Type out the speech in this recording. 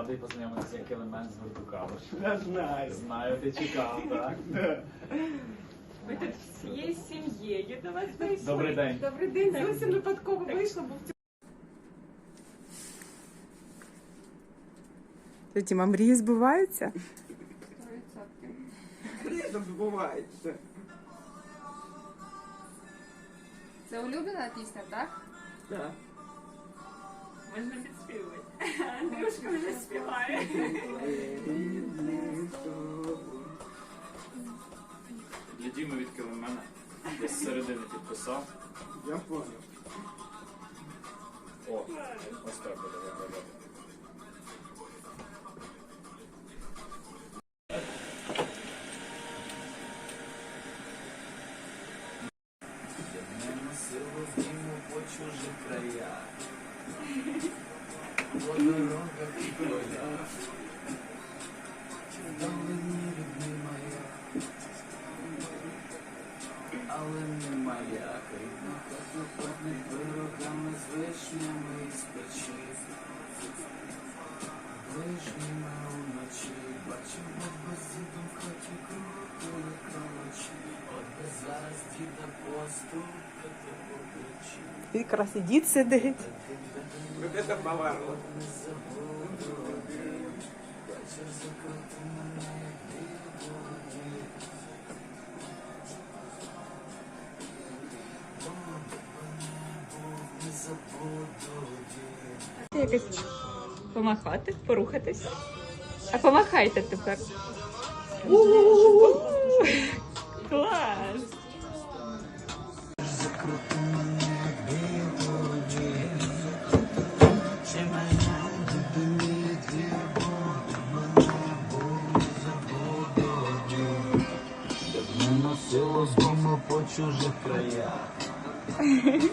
радий познайомитися як елемент з. Я знаю. Знаю, ти чекав, так? Ми тут всією сім'єю до вас прийшли. Добрий день. Добрий день. Зовсім випадково вийшло, бо в цьому Тоді мам мрії збуваються. Різом відбувається. Це улюблена пісня, так? Так. Андрюшка вже співає. Для Діми від Килимена десь середини підписав. Я понял. О, ось так буде виглядати. Носило зиму по чужих краях, але не маяк, рідна хата пахне з вишнями з печі. Вишнями уночі, бачив баба з дідом в хаті крутили от би зараз діда по плечі. Якраз і сидить. Вот это поварло. Якось помахати, порухатись. А помахайте тепер. Носило з по чужих краях.